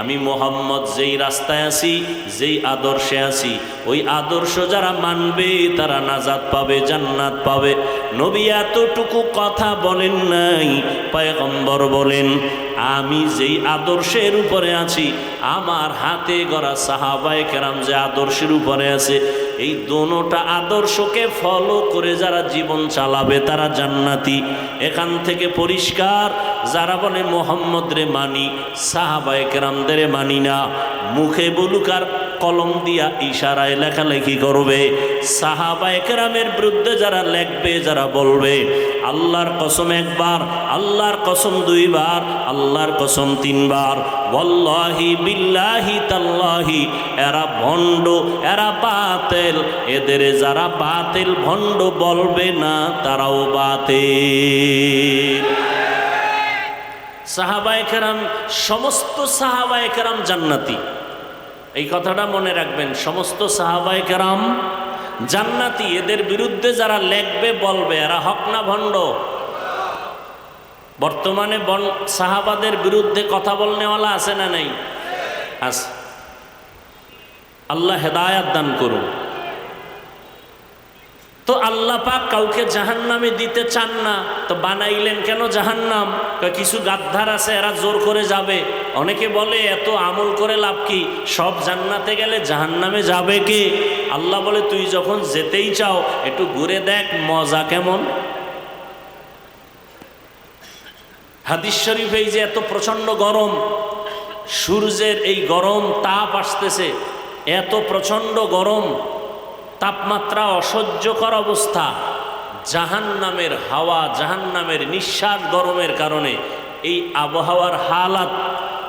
আমি মোহাম্মদ যেই রাস্তায় আছি, যেই আদর্শে আছি, ওই আদর্শ যারা মানবে, তারা নাজাদ পাবে, জান্নাত পাবে। নবী এতটুকু কথা বলেন নাই, পয়গম্বর বলেন আমি যেই আদর্শের উপরে আছি, আমার হাতে গড়া সাহাবায় কেরাম যে আদর্শের উপরে আছে, এই দোনোটা আদর্শকে ফলো করে যারা জীবন চালাবে তারা জান্নাতি। এখান থেকে পরিষ্কার, যারা বলে মোহাম্মদ রে মানি, সাহাবায় কেরামদের মানি না। মুখে বলুক আর কলম দিয়া ইশারায় লেখালেখি করবে। সাহাবায় কেরামের বিরুদ্ধে যারা লেখবে, যারা বলবে, আল্লাহর কসম একবার, আল্লাহর কসম দুইবার, আল্লাহর কসম তিনবার। বল্লাহি বিল্লাহি তাল্লাহি, এরা ভণ্ড, এরা বাতেল। এদের যারা বাতেল, ভণ্ড বলবে না, তারাও বাতেল। সাহাবায় কেরাম, সমস্ত সাহাবায় কেরাম জান্নাতি। এই কথাটা মনে রাখবেন, সমস্ত সাহাবায় কেরাম জান্নাতি, এদের বিরুদ্ধে যারা লেখবে, বলবে, এরা হক না ভণ্ড? বর্তমানে সাহাবাদের বিরুদ্ধে কথা বলনেওয়ালা আছে না নাই? আছে আল্লাহ হেদায়াত দান করুন। তো আল্লাহ পাক কাউকে জাহান্নামে দিতে চান না, তো বানাইলেন কেন জাহান্নাম? কিছু গাদ্ধার আছে, এরা জোর করে যাবে। অনেকে বলে, এত আমল করে লাভ কি? সব জান্নাতে গেলে জাহান্নামে যাবে কি? আল্লাহ বলে, তুই যখন যেতেই চাও, একটু ঘুরে দেখ মজা কেমন। হাদিস শরীফ এই যে এত প্রচণ্ড গরম, সূর্যের এই গরম তাপ আসতেছে, এত প্রচণ্ড গরম, তাপমাত্রা অসহ্যকর অবস্থা জাহান নামের হাওয়া জাহান নামের নিঃশ্বাস গরমের কারণে, এই আবহাওয়ার হালাত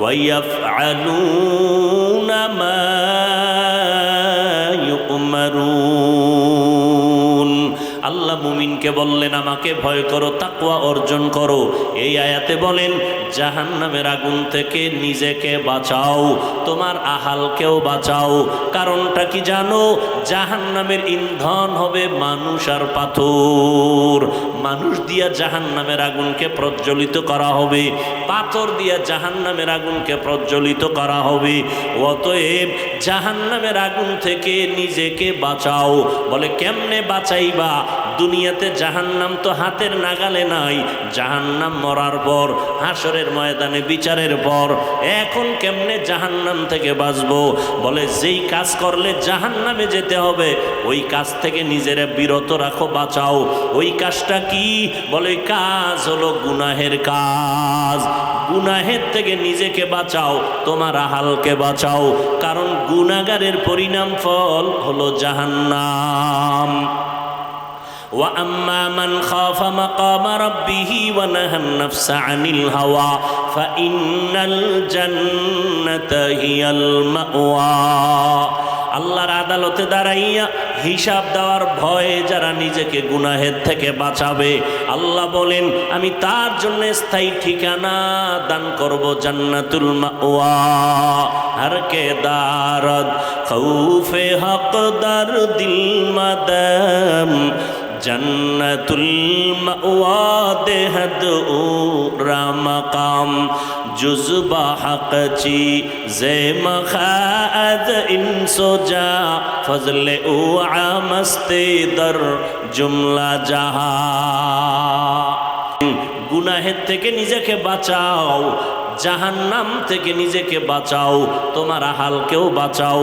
ويفعلون ما يؤمرون. আল্লাহ বললেন, আমাকে ভয় করো, তাকওয়া অর্জন করো। এই আয়াতে বলেন জাহান নামের আগুন থেকে নিজেকে বাঁচাও, তোমার আহালকেও বাঁচাও। কারণটা কি জানো? জাহান নামের ইন্ধন হবে মানুষ আর পাথর। মানুষ দিয়া জাহান নামের আগুনকে প্রজ্বলিত করা হবে, পাথর দিয়া জাহান নামের আগুনকে প্রজ্বলিত করা হবে। অতএব জাহান নামের আগুন থেকে নিজেকে বাঁচাও। বলে, কেমনে বাঁচাইবা? দুনিয়াতে জাহান্নাম তো হাতের নাগালে নাই। জাহান্নাম মরার পর হাসরের ময়দানে বিচারের পর, এখন কেমনে জাহান্নাম থেকে বাঁচবো? বলে, যেই কাজ করলে জাহান্নামে যেতে হবে, ওই কাজ থেকে নিজেরা বিরত রাখো, বাঁচাও। ওই কাজটা কি? বলে, কাজ হলো গুনাহের কাজ। গুনাহের থেকে নিজেকে বাঁচাও, তোমার আহালকে বাঁচাও। কারণ গুনাগারের পরিণাম ফল হলো জাহান্নাম। واما من خاف مقام ربه ونهى النفس عن الهوى فان الجنه هي الماوى আল্লাহর আদালতে দাঁড়াইয়া হিসাব দেওয়ার ভয়ে যারা নিজেকে গুনাহের থেকে বাঁচাবে আল্লাহ বলেন আমি তার জন্য স্থায়ী ঠিকানা দান করব জান্নাতুল মাওয়া হর কে দারদ খৌফে হকদার দিল মাদম জন্নতুল মাওয়া দেহদ রামকাম জুজবা হকচি জে মখাদ ইনসোজা ফজলে ও আমস্তে দর জুমলা জাহা। গুনাহের থেকে নিজেকে বাঁচাও, জাহান্নাম থেকে নিজেকে বাঁচাও, তোমার আহালকেও বাঁচাও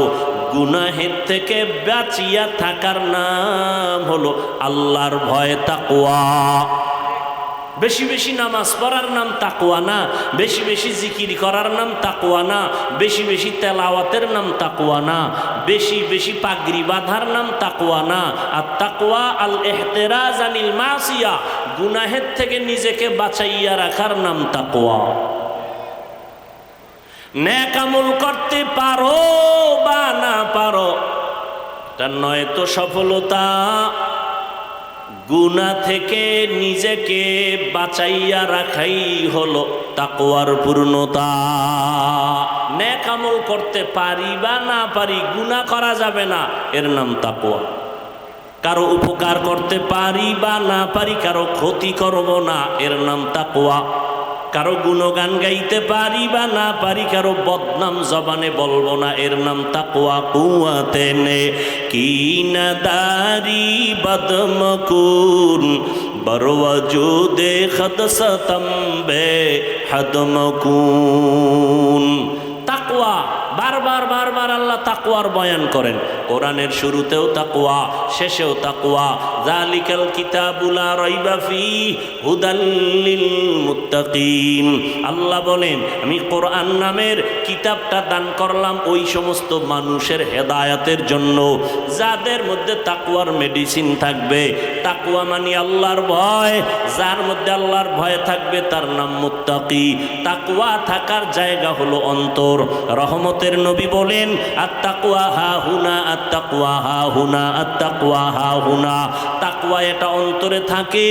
গুনাহের থেকে বাঁচিয়া থাকার নাম হলো আল্লাহর ভয় তাকুয়া বেশি বেশি নামাজ পড়ার নাম তাকুয়া না, বেশি বেশি জিকির করার নাম তাকুয়া না, বেশি বেশি তেলাওয়াতের নাম তাকুয়া না, বেশি বেশি পাগড়ি বাঁধার নাম তাকুয়া না। আর তাকুয়া আল এহতেরাজ আনিল মাসিয়া গুনাহের থেকে নিজেকে বাঁচাইয়া রাখার নাম তাকুয়া ন্যাকামুল করতে পারো বা না পারো তার নয়তো সফলতা। গুণা থেকে নিজেকে বাঁচাইয়া রাখাই হলো তাকওয়ার পূর্ণতা। নেক আমল করতে পারি বা না পারি গুণা করা যাবে না, এর নাম তাকওয়া। কারও উপকার করতে পারি বা না পারি, কারও ক্ষতি করব না, এর নাম তাকওয়া। কারও গুণগান গাইতে পারি বা না পারি, কারও বদনাম জবানে বলব না, এর নাম তাকুয়া কুয়াতে নে। কি না দারি বদমকুন, বরওয়াজুদে খদসতম্বে হদমকুন। তাকওয়া। বারবার আল্লাহ তাকুয়ার বয়ান করেন। কোরআনের শুরুতেও তাকুয়া শেষেও তাকুয়া জালিকাল কিতাবুলা রাইবা ফি হুদাল্লিল মুত্তাকিন। আল্লাহ বলেন, আমি কোরআন নামের কিতাবটা দান করলাম ওই সমস্ত মানুষের হেদায়াতের জন্য। যাদের মধ্যে তাকুয়ার মেডিসিন থাকবে তাকুয়া মানে আল্লাহর ভয়। যার মধ্যে আল্লাহর ভয় থাকবে তার নাম মুত্তাকি। তাকুয়া থাকার জায়গা হলো অন্তর। রহমতের নবী বলেন আত্তাকুয়া হা হুনা আত্তাকুয়া হা হুনা আত্তাকুয়া হা হুনা। তাকুয়া এটা অন্তরে থাকে,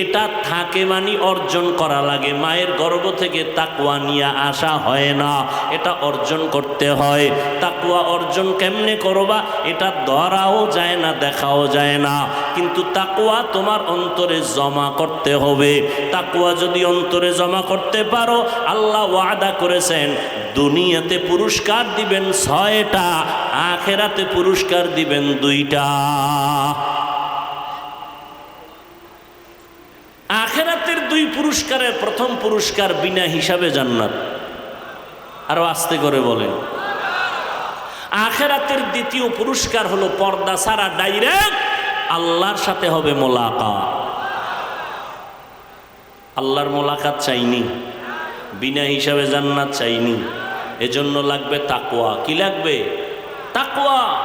এটা থাকে মানে অর্জন করা লাগে। মায়ের গর্ভ থেকে তাকুয়া নিয়ে আসা হয় না, এটা অর্জন করতে হয়। তাকুয়া অর্জন কেমনে করবা? এটা ধরাও যায় না, দেখাও যায় না। কিন্তু তাকুয়া তোমার অন্তরে জমা করতে হবে। তাকুয়া যদি অন্তরে জমা করতে পারো, আল্লাহ ওয়াদা করেছেন, দুনিয়াতে পুরস্কার দিবেন ছয়টা, আখেরাতে পুরস্কার দিবেন দুইটা আখেরাতের দুই পুরস্কারের প্রথম পুরস্কার বিনা হিসাবে জান্নাত। আরও আস্তে করে বলেন। আখেরাতের দ্বিতীয় পুরস্কার হলো পর্দা সারা ডাইরেক্ট আল্লাহর সাথে হবে মোলাকাত। আল্লাহর মোলাকাত চাইনি। বিনা হিসাবে জান্নাত চাইনি। এজন্য লাগবে তাকোয়া কি লাগবে? তাকোয়া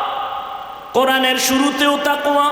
কোরআনের শুরুতেও তাকোয়া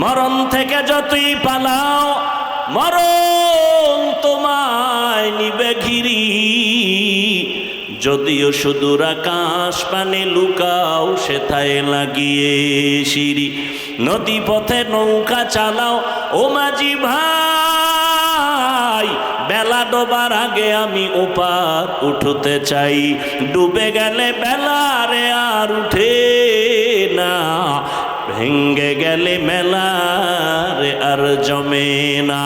মরণ থেকে যতই পালাও, মরণ তোমায় নিবে ঘিরি। যদিও সুদূর আকাশ পানে লুকাও, সেথায় লাগিয়ে সিঁড়ি। নদী পথে নৌকা চালাও, ও মাঝি ভাই, বেলা ডোবার আগে আমি ওপার উঠতে চাই। ডুবে গেলে বেলা রে আর উঠে না। ভেঙ্গে গেলে মেলার আর জমে না।